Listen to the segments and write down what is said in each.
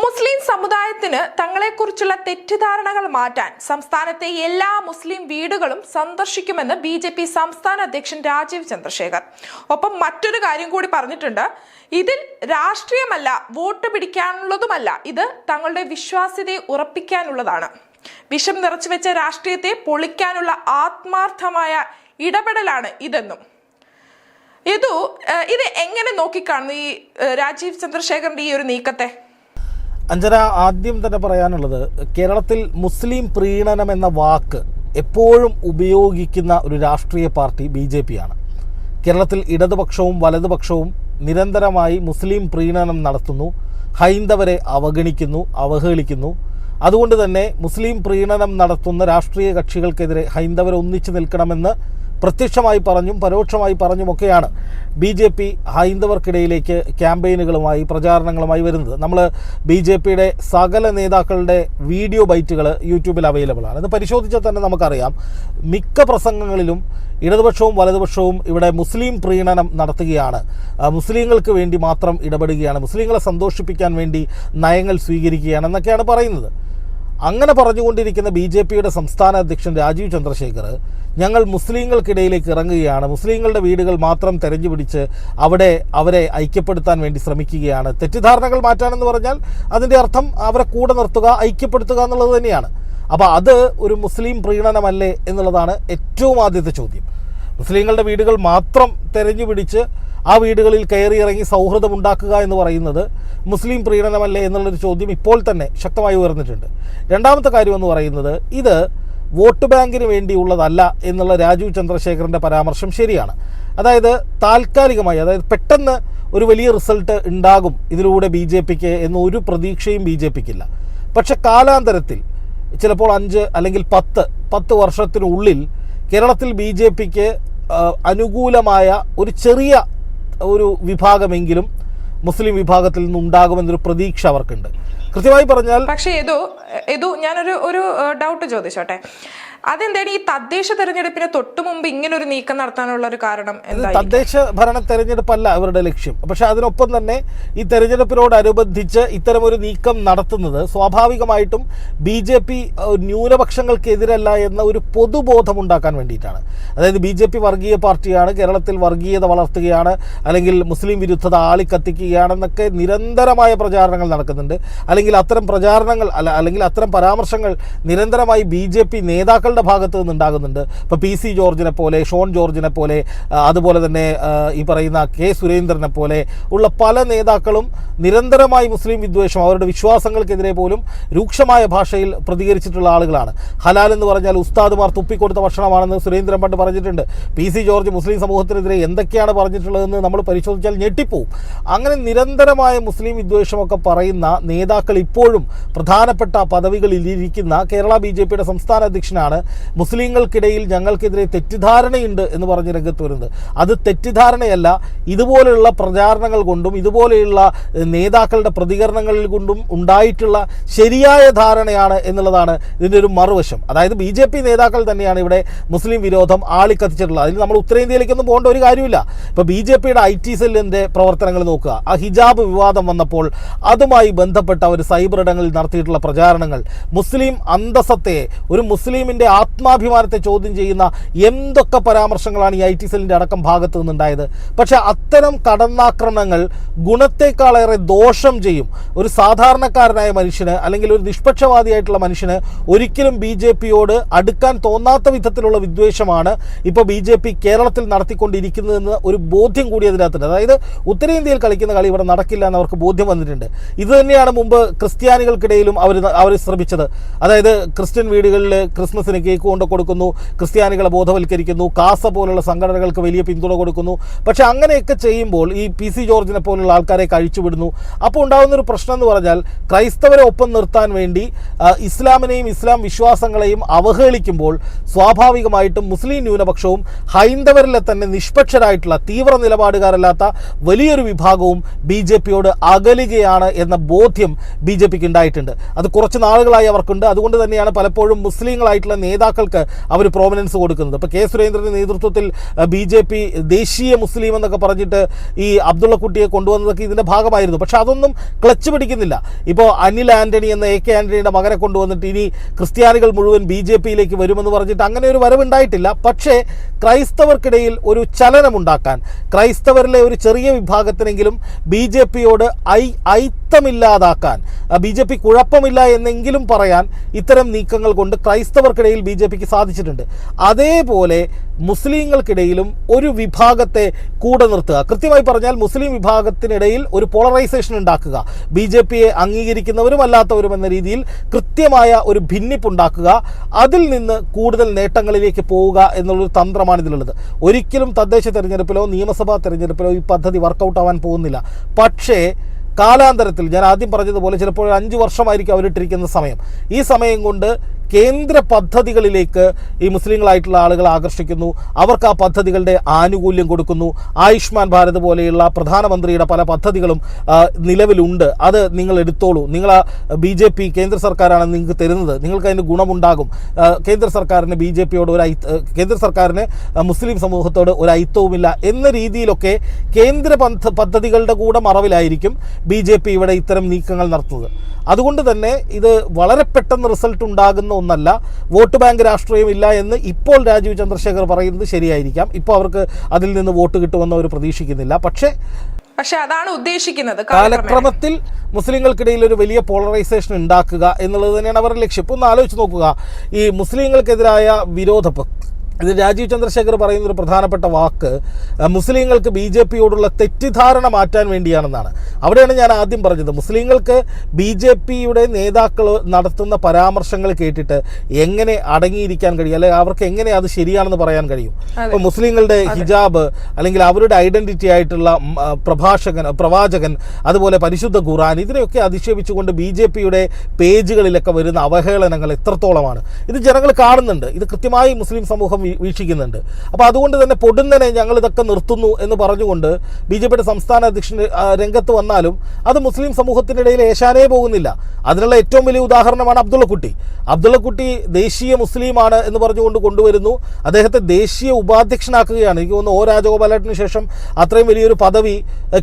മുസ്ലിം സമുദായത്തിന് തങ്ങളെക്കുറിച്ചുള്ള തെറ്റിദ്ധാരണകൾ മാറ്റാൻ സംസ്ഥാനത്തെ എല്ലാ മുസ്ലിം വീടുകളും സന്ദർശിക്കുമെന്ന് ബി ജെ പി സംസ്ഥാന അധ്യക്ഷൻ രാജീവ് ചന്ദ്രശേഖർ. ഒപ്പം മറ്റൊരു കാര്യം കൂടി പറഞ്ഞിട്ടുണ്ട്. ഇതിൽ രാഷ്ട്രീയമല്ല വോട്ട് പിടിക്കാനുള്ളതുമല്ല ഇത് തങ്ങളുടെ വിശ്വാസ്യതയെ ഉറപ്പിക്കാനുള്ളതാണ്. വിഷം നിറച്ചു വെച്ച രാഷ്ട്രീയത്തെ പൊളിക്കാനുള്ള ആത്മാർത്ഥമായ ഇടപെടലാണ് ഇതെന്നും. ഇതു ഇത് എങ്ങനെ നോക്കിക്കാണുന്നു ഈ രാജീവ് ചന്ദ്രശേഖറിന്റെ ഈ ഒരു നീക്കത്തെ? അഞ്ജന ആദ്യം തന്നെ പറയാനുള്ളത് കേരളത്തിൽ മുസ്ലിം പ്രീണനം എന്ന വാക്ക് എപ്പോഴും ഉപയോഗിക്കുന്ന ഒരു രാഷ്ട്രീയ പാർട്ടി ബി ജെ പി ആണ്. കേരളത്തിൽ ഇടതുപക്ഷവും വലതുപക്ഷവും നിരന്തരമായി മുസ്ലിം പ്രീണനം നടത്തുന്നു ഹൈന്ദവരെ അവഗണിക്കുന്നു അവഹേളിക്കുന്നു. അതുകൊണ്ട് തന്നെ മുസ്ലിം പ്രീണനം നടത്തുന്ന രാഷ്ട്രീയ കക്ഷികൾക്കെതിരെ ഹൈന്ദവർ ഒന്നിച്ചു നിൽക്കണമെന്ന് പ്രത്യക്ഷമായി പറഞ്ഞും പരോക്ഷമായി പറഞ്ഞുമൊക്കെയാണ് ബി ജെ പി ഹൈന്ദവർക്കിടയിലേക്ക് ക്യാമ്പയിനുകളുമായി പ്രചാരണങ്ങളുമായി വരുന്നത്. നമ്മൾ ബി ജെ പിയുടെ സകല നേതാക്കളുടെ വീഡിയോ ബൈറ്റുകൾ യൂട്യൂബിൽ അവൈലബിൾ ആണ്. അത് പരിശോധിച്ചാൽ തന്നെ നമുക്കറിയാം. മിക്ക പ്രസംഗങ്ങളിലും ഇടതുപക്ഷവും വലതുപക്ഷവും ഇവിടെ മുസ്ലിം പ്രീണനം നടത്തുകയാണ്. മുസ്ലിങ്ങൾക്ക് വേണ്ടി മാത്രം ഇടപെടുകയാണ്. മുസ്ലിങ്ങളെ സന്തോഷിപ്പിക്കാൻ വേണ്ടി നയങ്ങൾ സ്വീകരിക്കുകയാണ് എന്നൊക്കെയാണ് പറയുന്നത്. അങ്ങനെ പറഞ്ഞുകൊണ്ടിരിക്കുന്ന ബി ജെ പിയുടെ സംസ്ഥാന അധ്യക്ഷൻ രാജീവ് ചന്ദ്രശേഖർ ഞങ്ങൾ മുസ്ലിങ്ങൾക്കിടയിലേക്ക് ഇറങ്ങുകയാണ്. മുസ്ലിങ്ങളുടെ വീടുകൾ മാത്രം തെരഞ്ഞു പിടിച്ച് അവിടെ അവരെ ഐക്യപ്പെടുത്താൻ വേണ്ടി ശ്രമിക്കുകയാണ്. തെറ്റിദ്ധാരണകൾ മാറ്റാനെന്ന് പറഞ്ഞാൽ അതിന്റെ അർത്ഥം അവരെ കൂടെ നിർത്തുക ഐക്യപ്പെടുത്തുക എന്നുള്ളത് തന്നെയാണ്. അപ്പോൾ അത് ഒരു മുസ്ലിം പ്രീണനമല്ലേ എന്നുള്ളതാണ് ഏറ്റവും ആദ്യത്തെ ചോദ്യം. മുസ്ലിങ്ങളുടെ വീടുകൾ മാത്രം തെരഞ്ഞു പിടിച്ച് ആ വീടുകളിൽ കയറി ഇറങ്ങി സൗഹൃദം ഉണ്ടാക്കുക എന്ന് പറയുന്നത് മുസ്ലിം പ്രീണനമല്ലേ എന്നുള്ളൊരു ചോദ്യം ഇപ്പോൾ തന്നെ ശക്തമായി ഉയർന്നിട്ടുണ്ട്. രണ്ടാമത്തെ കാര്യം എന്ന് പറയുന്നത് ഇത് വോട്ട് ബാങ്കിന് വേണ്ടിയുള്ളതല്ല എന്നുള്ള രാജീവ് ചന്ദ്രശേഖറിന്റെ പരാമർശം ശരിയാണ്. അതായത് താൽക്കാലികമായി അതായത് പെട്ടെന്ന് ഒരു വലിയ റിസൾട്ട് ഉണ്ടാകും ഇതിലൂടെ ബി ജെ പിക്ക് എന്നൊരു പ്രതീക്ഷയും ബി ജെ പിക്കില്ല. പക്ഷെ കാലാന്തരത്തിൽ ചിലപ്പോൾ അഞ്ച് അല്ലെങ്കിൽ പത്ത് പത്ത് വർഷത്തിനുള്ളിൽ കേരളത്തിൽ ബി ജെ പിക്ക് അനുകൂലമായ ഒരു ചെറിയ ഒരു വിഭാഗമെങ്കിലും മുസ്ലിം വിഭാഗത്തിൽ നിന്നുണ്ടാകുമെന്നൊരു പ്രതീക്ഷ അവർക്കുണ്ട്. കൃത്യമായി പറഞ്ഞാൽ പക്ഷേ ഏതോ ഏതോ ഞാനൊരു ഒരു ഡൗട്ട് ചോദിച്ചോട്ടെ. അതെന്താണ് ഈ തദ്ദേശ തെരഞ്ഞെടുപ്പിന് തൊട്ടു മുമ്പ് ഇങ്ങനെ ഒരു നീക്കം നടത്താനുള്ള ഒരു കാരണം തദ്ദേശ ഭരണ തെരഞ്ഞെടുപ്പല്ല അവരുടെ ലക്ഷ്യം. പക്ഷെ അതിനൊപ്പം തന്നെ ഈ തെരഞ്ഞെടുപ്പിനോടനുബന്ധിച്ച് ഇത്തരം ഒരു നീക്കം നടത്തുന്നത് സ്വാഭാവികമായിട്ടും ബി ജെ പി ന്യൂനപക്ഷങ്ങൾക്കെതിരല്ല എന്ന ഒരു പൊതുബോധം ഉണ്ടാക്കാൻ വേണ്ടിയിട്ടാണ്. അതായത് ബി ജെ പി വർഗീയ പാർട്ടിയാണ് കേരളത്തിൽ വർഗീയത വളർത്തുകയാണ് അല്ലെങ്കിൽ മുസ്ലിം വിരുദ്ധത ആളിക്കത്തിക്കുകയാണെന്നൊക്കെ നിരന്തരമായ പ്രചാരണങ്ങൾ നടക്കുന്നുണ്ട്. അല്ലെങ്കിൽ അത്തരം പ്രചാരണങ്ങൾ അല്ല അല്ലെങ്കിൽ അത്തരം പരാമർശങ്ങൾ നിരന്തരമായി ബി ജെ പി നേതാക്കളുടെ ഭാഗത്ത് നിന്നുണ്ടാകുന്നുണ്ട്. ഇപ്പോൾ പി സി ജോർജിനെ പോലെ ഷോൺ ജോർജിനെ പോലെ അതുപോലെ തന്നെ ഈ പറയുന്ന കെ സുരേന്ദ്രനെ പോലെ ഉള്ള പല നേതാക്കളും നിരന്തരമായി മുസ്ലിം വിദ്വേഷം അവരുടെ വിശ്വാസങ്ങൾക്കെതിരെ പോലും രൂക്ഷമായ ഭാഷയിൽ പ്രതികരിച്ചിട്ടുള്ള ആളുകളാണ്. ഹലാൽ എന്ന് പറഞ്ഞാൽ ഉസ്താദുമാർ തുപ്പിക്കൊടുത്ത ഭക്ഷണമാണെന്ന് സുരേന്ദ്രൻ പണ്ട് പറഞ്ഞിട്ടുണ്ട്. പി സി ജോർജ് മുസ്ലിം സമൂഹത്തിനെതിരെ എന്തൊക്കെയാണ് പറഞ്ഞിട്ടുള്ളതെന്ന് നമ്മൾ പരിശോധിച്ചാൽ ഞെട്ടിപ്പോവും. അങ്ങനെ നിരന്തരമായ മുസ്ലിം വിദ്വേഷമൊക്കെ പറയുന്ന നേതാക്കൾ ഇപ്പോഴും പ്രധാനപ്പെട്ട പദവികളിൽ ഇരിക്കുന്ന കേരള ബി ജെ പിയുടെ സംസ്ഥാന അധ്യക്ഷനാണ് മുസ്ലിങ്ങൾക്കിടയിൽ ഞങ്ങൾക്കെതിരെ തെറ്റിദ്ധാരണയുണ്ട് എന്ന് പറഞ്ഞ് രംഗത്ത് വരുന്നത്. അത് തെറ്റിദ്ധാരണയല്ല ഇതുപോലെയുള്ള പ്രചാരണങ്ങൾ കൊണ്ടും ഇതുപോലെയുള്ള നേതാക്കളുടെ പ്രതികരണങ്ങളിൽ കൊണ്ടും ഉണ്ടായിട്ടുള്ള ശരിയായ ധാരണയാണ് എന്നുള്ളതാണ് ഇതിന്റെ ഒരു മറുവശം. അതായത് ബി ജെ പി നേതാക്കൾ തന്നെയാണ് ഇവിടെ മുസ്ലിം വിരോധം ആളിക്കത്തിച്ചിട്ടുള്ളത്. അതിൽ നമ്മൾ ഉത്തരേന്ത്യയിലേക്കൊന്നും പോകേണ്ട ഒരു കാര്യമില്ല. ഇപ്പോൾ ബി ജെ പിയുടെ ഐ ടി സെല്ലിന്റെ പ്രവർത്തനങ്ങൾ നോക്കുക. ആ ഹിജാബ് വിവാദം വന്നപ്പോൾ അതുമായി ബന്ധപ്പെട്ട ഒരു സൈബർ ഇടങ്ങളിൽ നടത്തിയിട്ടുള്ള പ്രചാരണങ്ങൾ. മുസ്ലിം അന്തസ്സത്തെ ഒരു മുസ്ലിമിന്റെ ആത്മാഭിമാനത്തെ ചോദ്യം ചെയ്യുന്ന എന്തൊക്കെ പരാമർശങ്ങളാണ് ഈ ഐ ടി സെല്ലിന്റെ അടക്കം ഭാഗത്ത് നിന്നുണ്ടായത്? പക്ഷേ അത്തരം കടന്നാക്രമണങ്ങൾ ഗുണത്തെക്കാളേറെ ദോഷം ചെയ്യും. ഒരു സാധാരണക്കാരനായ മനുഷ്യന് അല്ലെങ്കിൽ ഒരു നിഷ്പക്ഷവാദിയായിട്ടുള്ള മനുഷ്യന് ഒരിക്കലും ബി ജെ പിയോട് അടുക്കാൻ തോന്നാത്ത വിധത്തിലുള്ള വിദ്വേഷമാണ് ഇപ്പോൾ ബി ജെ പി കേരളത്തിൽ നടത്തിക്കൊണ്ടിരിക്കുന്നതെന്ന് ഒരു ബോധ്യം കൂടി അതിനകത്തുണ്ട്. അതായത് ഉത്തരേന്ത്യയിൽ കളിക്കുന്ന കളി ഇവിടെ നടക്കില്ല എന്ന് അവർക്ക് ബോധ്യം വന്നിട്ടുണ്ട്. ഇത് തന്നെയാണ് മുമ്പ് ക്രിസ്ത്യാനികൾക്കിടയിലും അവർ അവർ ശ്രമിച്ചത്. അതായത് ക്രിസ്ത്യൻ വീടുകളിൽ ക്രിസ്മസിന് കേക്ക് കൊണ്ട് കൊടുക്കുന്നു ക്രിസ്ത്യാനികളെ ബോധവൽക്കരിക്കുന്നു കാസ പോലുള്ള സംഘടനകൾക്ക് വലിയ പിന്തുണ കൊടുക്കുന്നു. പക്ഷെ അങ്ങനെയൊക്കെ ചെയ്യുമ്പോൾ ഈ പി സി ജോർജിനെ പോലുള്ള ആൾക്കാരെ കഴിച്ചുവിടുന്നു. അപ്പോൾ ഉണ്ടാകുന്ന ഒരു പ്രശ്നം എന്ന് പറഞ്ഞാൽ ക്രൈസ്തവരെ ഒപ്പം നിർത്താൻ വേണ്ടി ഇസ്ലാമിനെയും ഇസ്ലാം വിശ്വാസങ്ങളെയും അവഹേളിക്കുമ്പോൾ സ്വാഭാവികമായിട്ടും മുസ്ലിം ന്യൂനപക്ഷവും ഹൈന്ദവരിലെ തന്നെ നിഷ്പക്ഷരായിട്ടുള്ള തീവ്ര നിലപാടുകാരല്ലാത്ത വലിയൊരു വിഭാഗവും ബി ജെ പിയോട് അകലുകയാണ് എന്ന ബോധ്യം ബി ജെ പിക്ക് ഉണ്ടായിട്ടുണ്ട്. അത് കുറച്ച് നാളുകളായി അവർക്കുണ്ട്. അതുകൊണ്ട് തന്നെയാണ് പലപ്പോഴും മുസ്ലിങ്ങളായിട്ടുള്ള നേതാക്കൾക്ക് അവർ പ്രോമിനൻസ് കൊടുക്കുന്നത്. ഇപ്പോൾ കെ സുരേന്ദ്രന്റെ നേതൃത്വത്തിൽ ബി ജെ പി ദേശീയ മുസ്ലിം എന്നൊക്കെ പറഞ്ഞിട്ട് ഈ അബ്ദുള്ളക്കുട്ടിയെ കൊണ്ടുവന്നതൊക്കെ ഇതിന്റെ ഭാഗമായിരുന്നു. പക്ഷേ അതൊന്നും ക്ലച്ച് പിടിക്കുന്നില്ല. ഇപ്പോൾ അനിൽ ആന്റണി എന്ന എ കെ ആന്റണിയുടെ മകനെ കൊണ്ടുവന്നിട്ട് ഇനി ക്രിസ്ത്യാനികൾ മുഴുവൻ ബി ജെ പിയിലേക്ക് വരുമെന്ന് പറഞ്ഞിട്ട് അങ്ങനെ ഒരു വരവുണ്ടായിട്ടില്ല. പക്ഷേ ക്രൈസ്തവർക്കിടയിൽ ഒരു ചലനമുണ്ടാക്കാൻ ക്രൈസ്തവരിലെ ഒരു ചെറിയ വിഭാഗത്തിനെങ്കിലും ബി ജെ പിയോട് ഐ ഐത്തമില്ലാതാക്കാൻ ബി ജെ പി കുഴപ്പമില്ല എന്നെങ്കിലും പറയാൻ ഇത്തരം നീക്കങ്ങൾ കൊണ്ട് ക്രൈസ്തവർക്കിടയിൽ ബി ജെ പിക്ക് സാധിച്ചിട്ടുണ്ട്. അതേപോലെ മുസ്ലിങ്ങൾക്കിടയിലും ഒരു വിഭാഗത്തെ കൂടെ നിർത്തുക. കൃത്യമായി പറഞ്ഞാൽ മുസ്ലിം വിഭാഗത്തിനിടയിൽ ഒരു പോളറൈസേഷൻ ഉണ്ടാക്കുക. ബി ജെ പിയെ അംഗീകരിക്കുന്നവരും അല്ലാത്തവരും എന്ന രീതിയിൽ കൃത്യമായ ഒരു ഭിന്നിപ്പുണ്ടാക്കുക. അതിൽ നിന്ന് കൂടുതൽ നേട്ടങ്ങളിലേക്ക് പോവുക എന്നുള്ളൊരു തന്ത്രമാണ് ഇതിലുള്ളത്. ഒരിക്കലും തദ്ദേശ തെരഞ്ഞെടുപ്പിലോ നിയമസഭാ തെരഞ്ഞെടുപ്പിലോ ഈ പദ്ധതി വർക്കൗട്ട് ആവാൻ പോകുന്നില്ല. പക്ഷേ കാലാന്തരത്തിൽ ഞാൻ ആദ്യം പറഞ്ഞതുപോലെ ചിലപ്പോൾ അഞ്ച് വർഷമായിരിക്കും അവരിട്ടിരിക്കുന്ന സമയം. ഈ സമയം കൊണ്ട് കേന്ദ്ര പദ്ധതികളിലേക്ക് ഈ മുസ്ലിങ്ങളായിട്ടുള്ള ആളുകൾ ആകർഷിക്കുന്നു. അവർക്ക് ആ പദ്ധതികളുടെ ആനുകൂല്യം കൊടുക്കുന്നു. ആയുഷ്മാൻ ഭാരത് പോലെയുള്ള പ്രധാനമന്ത്രിയുടെ പല പദ്ധതികളും നിലവിലുണ്ട്. അത് നിങ്ങൾ എടുത്തോളൂ. നിങ്ങൾ ബി ജെ പി കേന്ദ്ര സർക്കാരാണ് നിങ്ങൾക്ക് തരുന്നത്. നിങ്ങൾക്ക് അതിന് ഗുണമുണ്ടാകും. കേന്ദ്ര സർക്കാരിന് ബി ജെ പിയോട് ഒരു കേന്ദ്ര സർക്കാരിന് മുസ്ലിം സമൂഹത്തോട് ഒരു ഐത്തവുമില്ല എന്ന രീതിയിലൊക്കെ കേന്ദ്ര പദ്ധ- പദ്ധതികളുടെ കൂടെ മറവിലായിരിക്കും ബി ജെ പി ഇവിടെ ഇത്തരം നീക്കങ്ങൾ നടത്തുന്നത്. അതുകൊണ്ട് തന്നെ ഇത് വളരെ പെട്ടെന്ന് റിസൾട്ട് ഉണ്ടാകുന്ന ഒന്നല്ല. വോട്ട് ബാങ്ക് രാഷ്ട്രീയം ഇല്ല എന്ന് ഇപ്പോൾ രാജീവ് ചന്ദ്രശേഖർ പറയുന്നത് ശരിയായിരിക്കാം. ഇപ്പോൾ അവർക്ക് അതിൽ നിന്ന് വോട്ട് കിട്ടുമെന്ന് അവർ പ്രതീക്ഷിക്കുന്നില്ല. പക്ഷേ പക്ഷേ അതാണ് ഉദ്ദേശിക്കുന്നത്. കാലക്രമത്തിൽ മുസ്ലിങ്ങൾക്കിടയിൽ ഒരു വലിയ പോളറൈസേഷൻ ഉണ്ടാക്കുക എന്നുള്ളത് തന്നെയാണ് അവരുടെ ലക്ഷ്യം. ഒന്ന് ആലോചിച്ച് നോക്കുക. ഈ മുസ്ലിങ്ങൾക്കെതിരായ വിരോധം ഇത് രാജീവ് ചന്ദ്രശേഖർ പറയുന്ന ഒരു പ്രധാനപ്പെട്ട വാക്ക് മുസ്ലിങ്ങൾക്ക് ബി ജെ പിയോടുള്ള തെറ്റിദ്ധാരണ മാറ്റാൻ വേണ്ടിയാണെന്നാണ്. അവിടെയാണ് ഞാൻ ആദ്യം പറഞ്ഞത്. മുസ്ലിങ്ങൾക്ക് ബി ജെ പിയുടെ നേതാക്കൾ നടത്തുന്ന പരാമർശങ്ങൾ കേട്ടിട്ട് എങ്ങനെ അടങ്ങിയിരിക്കാൻ കഴിയും? അല്ലെങ്കിൽ അവർക്ക് എങ്ങനെ അത് ശരിയാണെന്ന് പറയാൻ കഴിയും? അപ്പോൾ മുസ്ലിങ്ങളുടെ ഹിജാബ് അല്ലെങ്കിൽ അവരുടെ ഐഡന്റിറ്റി ആയിട്ടുള്ള പ്രഭാഷകൻ പ്രവാചകൻ അതുപോലെ പരിശുദ്ധ ഖുറാൻ ഇതിനെയൊക്കെ അധിക്ഷേപിച്ചുകൊണ്ട് ബി ജെ പിയുടെ പേജുകളിലൊക്കെ വരുന്ന അവഹേളനങ്ങൾ എത്രത്തോളമാണ്? ഇത് ജനങ്ങൾ കാണുന്നുണ്ട്. ഇത് കൃത്യമായി മുസ്ലിം സമൂഹം വീക്ഷിക്കുന്നുണ്ട്. അപ്പോൾ അതുകൊണ്ട് തന്നെ പൊടുന്നനെ ഞങ്ങൾ ഇതൊക്കെ നിർത്തുന്നു എന്ന് പറഞ്ഞുകൊണ്ട് ബി ജെ പിയുടെ സംസ്ഥാന അധ്യക്ഷൻ രംഗത്ത് വന്നാലും അത് മുസ്ലിം സമൂഹത്തിനിടയിൽ ഏശാനേ പോകുന്നില്ല. അതിനുള്ള ഏറ്റവും വലിയ ഉദാഹരണമാണ് അബ്ദുള്ളക്കുട്ടി. അബ്ദുള്ളക്കുട്ടി ദേശീയ മുസ്ലിമാണ് എന്ന് പറഞ്ഞുകൊണ്ട് കൊണ്ടുവരുന്നു. അദ്ദേഹത്തെ ദേശീയ ഉപാധ്യക്ഷനാക്കുകയാണ്. എനിക്ക് തോന്നുന്നു ഒ രാജഗോപാലേട്ടന് ശേഷം അത്രയും വലിയൊരു പദവി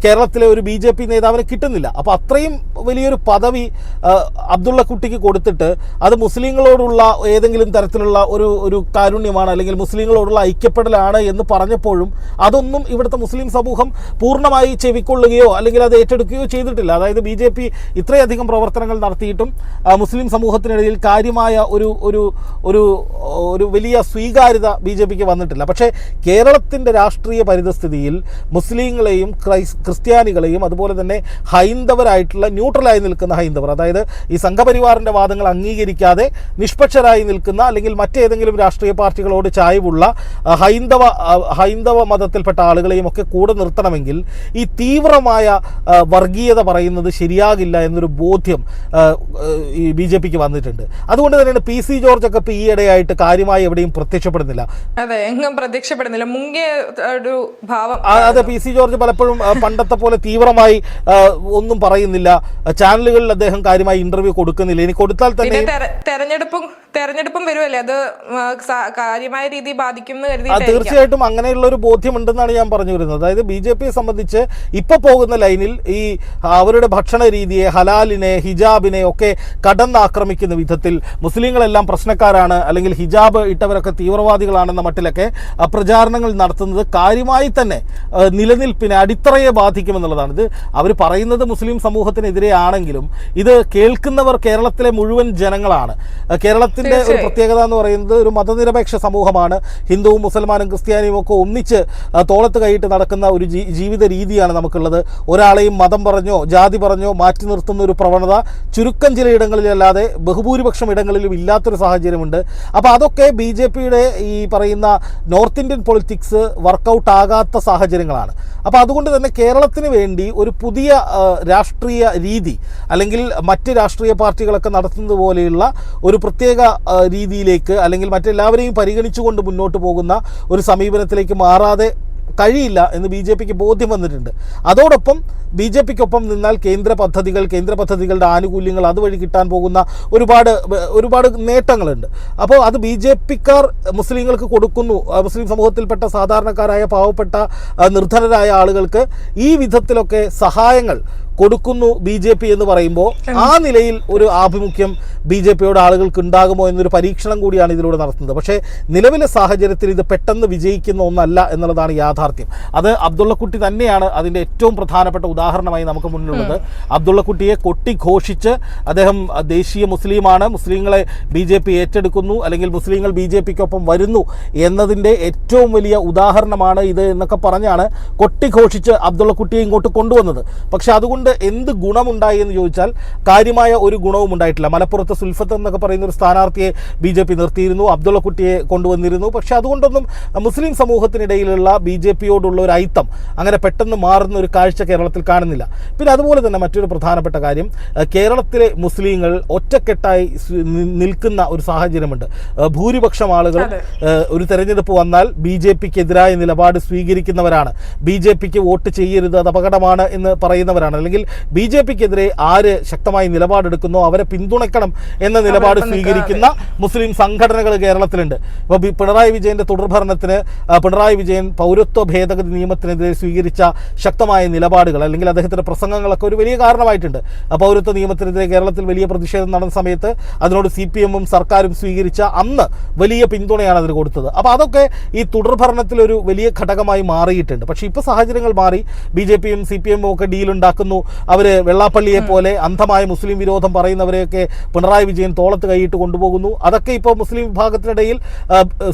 കേരളത്തിലെ ഒരു ബി ജെ പി നേതാവിന് കിട്ടുന്നില്ല. അപ്പോൾ അത്രയും വലിയൊരു പദവി അബ്ദുള്ളക്കുട്ടിക്ക് കൊടുത്തിട്ട് അത് മുസ്ലിങ്ങളോടുള്ള ഏതെങ്കിലും തരത്തിലുള്ള ഒരു ഒരു കാരുണ്യമാണ് അല്ലെങ്കിൽ മുസ്ലിങ്ങളോടുള്ള ഐക്യപ്പെടലാണ് എന്ന് പറഞ്ഞപ്പോഴും അതൊന്നും ഇവിടുത്തെ മുസ്ലിം സമൂഹം പൂർണമായി ചെവിക്കൊള്ളുകയോ അല്ലെങ്കിൽ അത് ഏറ്റെടുക്കുകയോ ചെയ്തിട്ടില്ല. അതായത് ബി ജെ പി ഇത്രയധികം പ്രവർത്തനങ്ങൾ നടത്തിയിട്ടും മുസ്ലിം സമൂഹത്തിനിടയിൽ കാര്യമായ ഒരു ഒരു ഒരു ഒരു വലിയ സ്വീകാര്യത ബി ജെ പിക്ക് വന്നിട്ടില്ല. പക്ഷേ കേരളത്തിന്റെ രാഷ്ട്രീയ പരിതസ്ഥിതിയിൽ മുസ്ലിങ്ങളെയും ക്രൈസ് ക്രിസ്ത്യാനികളെയും അതുപോലെ തന്നെ ഹൈന്ദവരായിട്ടുള്ള ന്യൂട്രലായി നിൽക്കുന്ന ഹൈന്ദവർ അതായത് ഈ സംഘപരിവാറിന്റെ വാദങ്ങൾ അംഗീകരിക്കാതെ നിഷ്പക്ഷരായി നിൽക്കുന്ന അല്ലെങ്കിൽ മറ്റേതെങ്കിലും രാഷ്ട്രീയ പാർട്ടികളോട് ചായ്വുള്ള ഹൈന്ദവ ഹൈന്ദവ മതത്തിൽപ്പെട്ട ആളുകളെയും ഒക്കെ കൂടെ നിർത്തണമെങ്കിൽ ഈ തീവ്രമായ വർഗീയത പറയുന്നത് ശരിയാകില്ല എന്നൊരു ബോധ്യം ഈ ബി ജെ പിക്ക് വന്നിട്ടുണ്ട്. അതുകൊണ്ട് തന്നെയാണ് പി സി ജോർജ് ഒക്കെ ഇപ്പോൾ ഈയിടെയായിട്ട് കാര്യമായി എവിടെയും പ്രത്യക്ഷപ്പെടുന്നില്ല. അതെ എങ്ങും പ്രത്യക്ഷപ്പെടുന്നില്ല. മുങ്ങിയ ഒരു ഭാവം അതെ പി സി ജോർജ് പലപ്പോഴും പണ്ടത്തെ പോലെ തീവ്രമായി ഒന്നും പറയുന്നില്ല. ചാനലുകളിൽ അദ്ദേഹം കാര്യമായി ഇന്റർവ്യൂ കൊടുക്കുന്നില്ല. ഇനി കൊടുത്താൽ തന്നെ തെര- തെരഞ്ഞെടുപ്പും തെരഞ്ഞെടുപ്പും വരുമല്ലേ അത് കാര്യമായ രീതി ബാധിക്കും തീർച്ചയായിട്ടും അങ്ങനെയുള്ള ഒരു ബോധ്യമുണ്ടെന്നാണ് ഞാൻ പറഞ്ഞു വരുന്നത്. അതായത് ബി ജെ പിയെ സംബന്ധിച്ച് ഇപ്പൊ പോകുന്ന ലൈനിൽ ഈ അവരുടെ ഭക്ഷണ രീതിയെ ഹലാലിനെ ഹിജാബിനെ ഒക്കെ കടന്നാക്രമിക്കുന്ന വിധത്തിൽ മുസ്ലിങ്ങളെല്ലാം പ്രശ്നക്കാരാണ് അല്ലെങ്കിൽ ഹിജാബ് ഇട്ടവരൊക്കെ തീവ്രവാദികളാണെന്ന മട്ടിലൊക്കെ പ്രചാരണങ്ങൾ നടത്തുന്നത് കാര്യമായി തന്നെ നിലനിൽപ്പിനെ അടിത്തറയെ ബാധിക്കുമെന്നുള്ളതാണ്. ഇത് അവർ പറയുന്നത് മുസ്ലിം സമൂഹത്തിനെതിരെയാണെങ്കിലും ഇത് കേൾക്കുന്നവർ കേരളത്തിലെ മുഴുവൻ ജനങ്ങളാണ്. കേരളത്തിന്റെ ഒരു പ്രത്യേകത എന്ന് പറയുന്നത് ഒരു മതനിരപേക്ഷ സമൂഹമാണ് ഹിന്ദുവും മുസൽമാനും ക്രിസ്ത്യാനിയും ഒക്കെ ഒന്നിച്ച് തോളത്ത് കൈയിട്ട് നടക്കുന്ന ഒരു ജീവിത രീതിയാണ് നമുക്കുള്ളത്. ഒരാളെയും മതം പറഞ്ഞോ ജാതി പറഞ്ഞോ മാറ്റി നിർത്തുന്ന ഒരു പ്രവണത ചുരുക്കം ചില ഇടങ്ങളിലല്ലാതെ ബഹുഭൂരിപക്ഷം ഇടങ്ങളിലും ഇല്ലാത്തൊരു സാഹചര്യമുണ്ട്. അപ്പോൾ അതൊക്കെ ബി ജെ പിയുടെ ഈ പറയുന്ന നോർത്ത് ഇന്ത്യൻ പൊളിറ്റിക്സ് വർക്കൗട്ട് ആകാത്ത സാഹചര്യങ്ങളാണ്. അപ്പോൾ അതുകൊണ്ട് തന്നെ കേരളത്തിന് വേണ്ടി ഒരു പുതിയ രാഷ്ട്രീയ രീതി അല്ലെങ്കിൽ മറ്റ് രാഷ്ട്രീയ പാർട്ടികളൊക്കെ നടത്തുന്നത് പോലെയുള്ള ഒരു പ്രത്യേക രീതിയിലേക്ക് അല്ലെങ്കിൽ മറ്റെല്ലാവരെയും പരിഗണിച്ചുകൊണ്ട് മുന്നോട്ട് പോകുന്ന ഒരു സമീപനത്തിലേക്ക് മാറാതെ കഴിയില്ല എന്ന് ബി ജെ പിക്ക് ബോധ്യം വന്നിട്ടുണ്ട്. അതോടൊപ്പം ബി ജെ പിക്കൊപ്പം നിന്നാൽ കേന്ദ്ര പദ്ധതികൾ കേന്ദ്ര പദ്ധതികളുടെ ആനുകൂല്യങ്ങൾ അതുവഴി കിട്ടാൻ പോകുന്ന ഒരുപാട് ഒരുപാട് നേട്ടങ്ങളുണ്ട്. അപ്പോൾ അത് ബി ജെ പിക്കാർ മുസ്ലിങ്ങൾക്ക് കൊടുക്കുന്നു. മുസ്ലിം സമൂഹത്തിൽപ്പെട്ട സാധാരണക്കാരായ പാവപ്പെട്ട നിർധനരായ ആളുകൾക്ക് ഈ വിധത്തിലൊക്കെ സഹായങ്ങൾ കൊടുക്കുന്നു ബി ജെ പി എന്ന് പറയുമ്പോൾ ആ നിലയിൽ ഒരു ആഭിമുഖ്യം ബി ജെ പിയുടെ ആളുകൾക്ക് ഉണ്ടാകുമോ എന്നൊരു പരീക്ഷണം കൂടിയാണ് ഇതിലൂടെ നടത്തുന്നത്. പക്ഷേ നിലവിലെ സാഹചര്യത്തിൽ ഇത് പെട്ടെന്ന് വിജയിക്കുന്ന ഒന്നല്ല എന്നുള്ളതാണ് യാഥാർത്ഥ്യം. അത് അബ്ദുള്ളക്കുട്ടി തന്നെയാണ് അതിന്റെ ഏറ്റവും പ്രധാനപ്പെട്ട ഉദാഹരണമായി നമുക്ക് മുന്നിലുള്ളത്. അബ്ദുള്ളക്കുട്ടിയെ കൊട്ടിഘോഷിച്ച് അദ്ദേഹം ദേശീയ മുസ്ലിമാണ് മുസ്ലിങ്ങളെ ബി ജെ പി ഏറ്റെടുക്കുന്നു അല്ലെങ്കിൽ മുസ്ലിങ്ങൾ ബി ജെ പിക്കൊപ്പം വരുന്നു എന്നതിന്റെ ഏറ്റവും വലിയ ഉദാഹരണമാണ് ഇത് എന്നൊക്കെ പറഞ്ഞാണ് കൊട്ടിഘോഷിച്ച് അബ്ദുള്ളക്കുട്ടിയെ ഇങ്ങോട്ട് കൊണ്ടുവന്നത്. പക്ഷേ അതുകൊണ്ട് എന്ത് ഗുണമുണ്ടായി എന്ന് ചോദിച്ചാൽ കാര്യമായ ഒരു ഗുണവും ഉണ്ടായിട്ടില്ല. മലപ്പുറത്ത് സുൽഫത്ത് എന്നൊക്കെ പറയുന്ന ഒരു സ്ഥാനാർത്ഥിയെ ബി ജെ പി നിർത്തിയിരുന്നു അബ്ദുള്ളക്കുട്ടിയെ കൊണ്ടുവന്നിരുന്നു. പക്ഷേ അതുകൊണ്ടൊന്നും മുസ്ലിം സമൂഹത്തിനിടയിലുള്ള ബി ജെ പിയോടുള്ള ഒരു ഐത്തം അങ്ങനെ പെട്ടെന്ന് മാറുന്ന ഒരു കാഴ്ച കേരളത്തിൽ കാണുന്നില്ല. പിന്നെ അതുപോലെ തന്നെ മറ്റൊരു പ്രധാനപ്പെട്ട കാര്യം കേരളത്തിലെ മുസ്ലിങ്ങൾ ഒറ്റക്കെട്ടായി നിൽക്കുന്ന ഒരു സാഹചര്യമുണ്ട്. ഭൂരിപക്ഷം ആളുകൾ ഒരു തെരഞ്ഞെടുപ്പ് വന്നാൽ ബി ജെ പിക്ക് എതിരായ നിലപാട് സ്വീകരിക്കുന്നവരാണ്. ബി ജെ പിക്ക് വോട്ട് ചെയ്യരുത് അത് അപകടമാണ് എന്ന് പറയുന്നവരാണ്. അല്ലെങ്കിൽ ബി ജെ പിക്കെതിരെ ആര് ശക്തമായി നിലപാടെടുക്കുന്നോ അവരെ പിന്തുണയ്ക്കണം എന്ന നിലപാട് സ്വീകരിക്കുന്ന മുസ്ലിം സംഘടനകൾ കേരളത്തിലുണ്ട്. ഇപ്പോൾ പിണറായി വിജയന്റെ തുടർഭരണത്തിന് പിണറായി വിജയൻ പൗരത്വ ഭേദഗതി നിയമത്തിനെതിരെ സ്വീകരിച്ച ശക്തമായ നിലപാടുകൾ അല്ലെങ്കിൽ അദ്ദേഹത്തിന്റെ പ്രസംഗങ്ങളൊക്കെ ഒരു വലിയ കാരണമായിട്ടുണ്ട്. പൗരത്വ നിയമത്തിനെതിരെ കേരളത്തിൽ വലിയ പ്രതിഷേധം നടന്ന സമയത്ത് അതിനോട് സി പി എമ്മും സർക്കാരും സ്വീകരിച്ച അന്ന് വലിയ പിന്തുണയാണ് അതിന് കൊടുത്തത്. അപ്പോൾ അതൊക്കെ ഈ തുടർഭരണത്തിൽ ഒരു വലിയ ഘടകമായി മാറിയിട്ടുണ്ട്. പക്ഷേ ഇപ്പോൾ സാഹചര്യങ്ങൾ മാറി. ബി ജെ പിയും സി പി എമ്മും ഒക്കെ ഡീലുണ്ടാക്കുന്നു. അവർ വെള്ളാപ്പള്ളിയെ പോലെ അന്ധമായ മുസ്ലിം വിരോധം പറയുന്നവരെയൊക്കെ പിണറായി വിജയൻ തോളത്ത് കൈയിട്ട് കൊണ്ടുപോകുന്നു. അതൊക്കെ ഇപ്പോൾ മുസ്ലിം വിഭാഗത്തിനിടയിൽ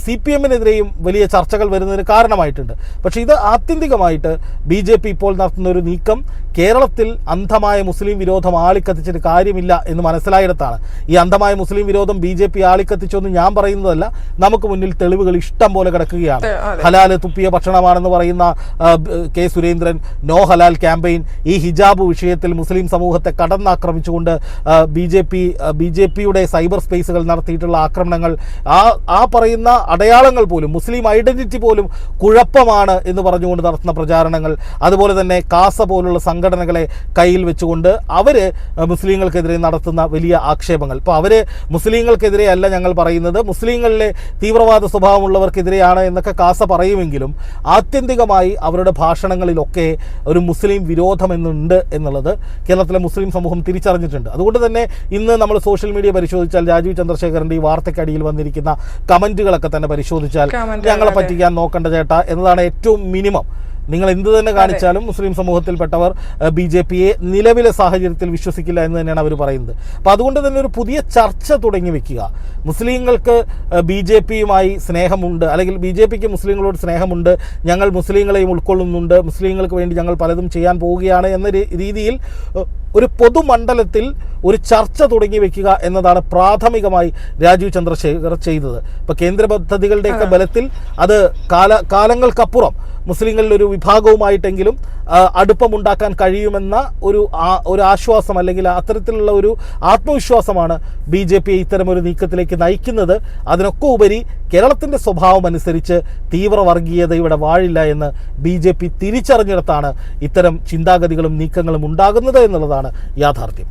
സി പി എമ്മിനെതിരെയും വലിയ ചർച്ചകൾ വരുന്നതിന് കാരണമായിട്ടുണ്ട്. പക്ഷേ ഇത് ആത്യന്തികമായിട്ട് ബി ജെ പി ഇപ്പോൾ നടത്തുന്ന ഒരു നീക്കം കേരളത്തിൽ അന്ധമായ മുസ്ലിം വിരോധം ആളിക്കത്തിച്ചിട്ട് കാര്യമില്ല എന്ന് മനസ്സിലായിടത്താണ്. ഈ അന്ധമായ മുസ്ലിം വിരോധം ബി ജെ പി ആളിക്കത്തിച്ചൊന്നും ഞാൻ പറയുന്നതല്ല നമുക്ക് മുന്നിൽ തെളിവുകൾ ഇഷ്ടം പോലെ കിടക്കുകയാണ്. ഹലാൽ തുപ്പിയ ഭക്ഷണമാണെന്ന് പറയുന്ന കെ സുരേന്ദ്രൻ നോ ഹലാൽ ക്യാമ്പയിൻ ഈ ഹിജാബ് വിഷയത്തിൽ മുസ്ലിം സമൂഹത്തെ കടന്നാക്രമിച്ചുകൊണ്ട് B J P B J പിയുടെ സൈബർ സ്പേസുകൾ നടത്തിയിട്ടുള്ള ആക്രമണങ്ങൾ ആ ആ പറയുന്ന അടയാളങ്ങൾ പോലും മുസ്ലിം ഐഡന്റിറ്റി പോലും കുഴപ്പമാണ് എന്ന് പറഞ്ഞുകൊണ്ട് നടത്തുന്ന പ്രചാരണങ്ങൾ അതുപോലെ തന്നെ കാസ പോലുള്ള സംഘടനകളെ കയ്യിൽ വെച്ചുകൊണ്ട് അവർ മുസ്ലിങ്ങൾക്കെതിരെ നടത്തുന്ന വലിയ ആക്ഷേപങ്ങൾ. ഇപ്പോൾ അവർ മുസ്ലിങ്ങൾക്കെതിരെ അല്ല ഞങ്ങൾ പറയുന്നത് മുസ്ലിങ്ങളിലെ തീവ്രവാദ സ്വഭാവമുള്ളവർക്കെതിരെയാണ് എന്നൊക്കെ കാസ പറയുമെങ്കിലും ആത്യന്തികമായി അവരുടെ ഭാഷണങ്ങളിലൊക്കെ ഒരു മുസ്ലിം വിരോധം എന്നുണ്ട് എന്നുള്ളത് കേരളത്തിലെ മുസ്ലിം സമൂഹം തിരിച്ചറിഞ്ഞിട്ടുണ്ട്. അതുകൊണ്ട് തന്നെ ഇന്ന് നമ്മൾ സോഷ്യൽ മീഡിയ പരിശോധിച്ചാൽ രാജീവ് ചന്ദ്രശേഖരന്റെ ഈ വാർത്തയ്ക്കടിയിൽ വന്നിരിക്കുന്ന കമന്റുകളൊക്കെ തന്നെ പരിശോധിച്ചാൽ ഞങ്ങളെ പറ്റിക്കാൻ നോക്കേണ്ട ചേട്ടാ എന്നതാണ് ഏറ്റവും മിനിമം. നിങ്ങൾ എന്ത് തന്നെ കാണിച്ചാലും മുസ്ലിം സമൂഹത്തിൽപ്പെട്ടവർ ബി ജെ പിയെ നിലവിലെ സാഹചര്യത്തിൽ വിശ്വസിക്കില്ല എന്ന് തന്നെയാണ് അവർ പറയുന്നത്. അപ്പോൾ അതുകൊണ്ട് തന്നെ ഒരു പുതിയ ചർച്ച തുടങ്ങി വെക്കുക. മുസ്ലിങ്ങൾക്ക് ബി ജെ പിയുമായി സ്നേഹമുണ്ട് അല്ലെങ്കിൽ ബി ജെ പിക്ക് മുസ്ലിങ്ങളോട് സ്നേഹമുണ്ട് ഞങ്ങൾ മുസ്ലിങ്ങളെയും ഉൾക്കൊള്ളുന്നുണ്ട് മുസ്ലിങ്ങൾക്ക് വേണ്ടി ഞങ്ങൾ പലതും ചെയ്യാൻ പോവുകയാണ് എന്ന രീതിയിൽ ഒരു പൊതുമണ്ഡലത്തിൽ ഒരു ചർച്ച തുടങ്ങി വെക്കുക എന്നതാണ് പ്രാഥമികമായി രാജീവ് ചന്ദ്രശേഖർ ചെയ്തത്. ഇപ്പോൾ കേന്ദ്ര പദ്ധതികളുടെയൊക്കെ ബലത്തിൽ അത് കാല കാലങ്ങൾക്കപ്പുറം മുസ്ലിങ്ങളിൽ ഒരു വിഭാഗവുമായിട്ടെങ്കിലും അടുപ്പമുണ്ടാക്കാൻ കഴിയുമെന്ന ഒരു ഒരു ആശ്വാസം അല്ലെങ്കിൽ അത്തരത്തിലുള്ള ഒരു ആത്മവിശ്വാസമാണ് ബി ജെ പി ഇത്തരമൊരു നീക്കത്തിലേക്ക് നയിക്കുന്നത്. അതിനൊക്കെ ഉപരി കേരളത്തിന്റെ സ്വഭാവം അനുസരിച്ച് തീവ്രവർഗീയത ഇവിടെ വാഴില്ല എന്ന് ബി ജെ പി തിരിച്ചറിഞ്ഞിടത്താണ് ഇത്തരം ചിന്താഗതികളും നീക്കങ്ങളും ഉണ്ടാകുന്നത് എന്നുള്ളതാണ് യാഥാർത്ഥ്യം.